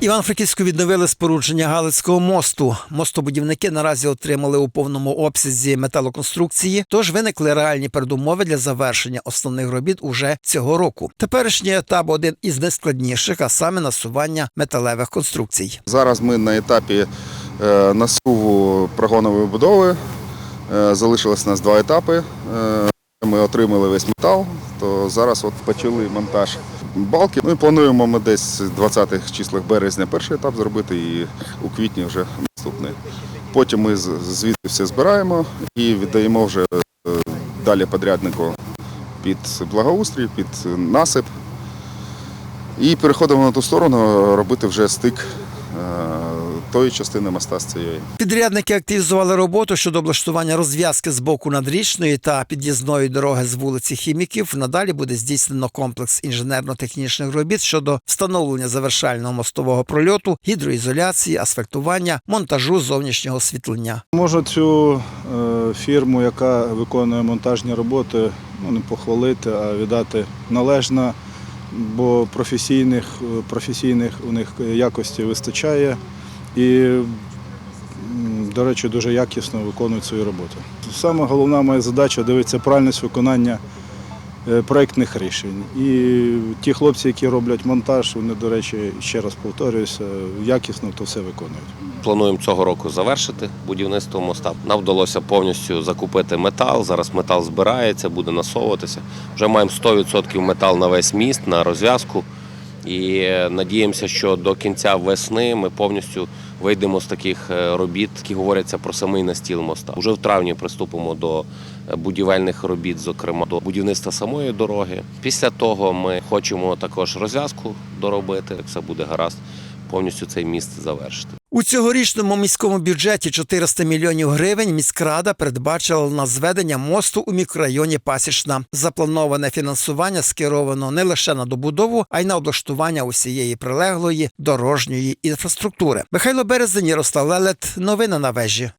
Іван-Франківську відновили спорудження Галицького мосту. Мостобудівники наразі отримали у повному обсязі металоконструкції, тож виникли реальні передумови для завершення основних робіт уже цього року. Теперішній етап один із найскладніших, а саме насування металевих конструкцій. Зараз ми на етапі е, насуву прогонової будови. Е, Залишилось у нас два етапи. Е, Ми отримали весь метал, то зараз от почали монтаж балки. Ми плануємо ми десь в 20-х числах березня перший етап зробити і у квітні вже наступний. Потім ми звідти все збираємо і віддаємо вже е, далі подряднику під благоустрій, під насип. І переходимо на ту сторону робити вже стик е, тої частини моста з цієї. Підрядники активізували роботу щодо облаштування розв'язки з боку надрічної та під'їзної дороги з вулиці Хіміків. Надалі буде здійснено комплекс інженерно-технічних робіт щодо встановлення завершального мостового прольоту, гідроізоляції, асфальтування, монтажу зовнішнього освітлення. Можу цю е, фірму, яка виконує монтажні роботи, ну не похвалити, а віддати належно, бо професійних, професійних у них якості вистачає і, до речі, дуже якісно виконують свою роботу. Саме головна моя задача дивитися правильність виконання е, проєктних рішень. І ті хлопці, які роблять монтаж, вони, до речі, ще раз повторююся, якісно то все виконують. Плануємо цього року завершити будівництво моста. Нам вдалося повністю закупити метал. Зараз метал збирається, буде насовуватися. Вже маємо 100% метал на весь міст, на розв'язку. І е, надіємося, що до кінця весни ми повністю вийдемо з таких е, робіт, які говоряться про самий настіл моста. Уже в травні приступимо до е, будівельних робіт, зокрема до будівництва самої дороги. Після того ми хочемо також розв'язку доробити, як все буде гаразд, повністю цей міст завершити. У цьогорічному міському бюджеті 400 мільйонів гривень міськрада передбачила на зведення мосту у мікрорайоні Пасічна. Заплановане фінансування скеровано не лише на добудову, а й на облаштування усієї прилеглої дорожньої інфраструктури. Михайло Березень, Ярослав Лелет. Новини на вежі.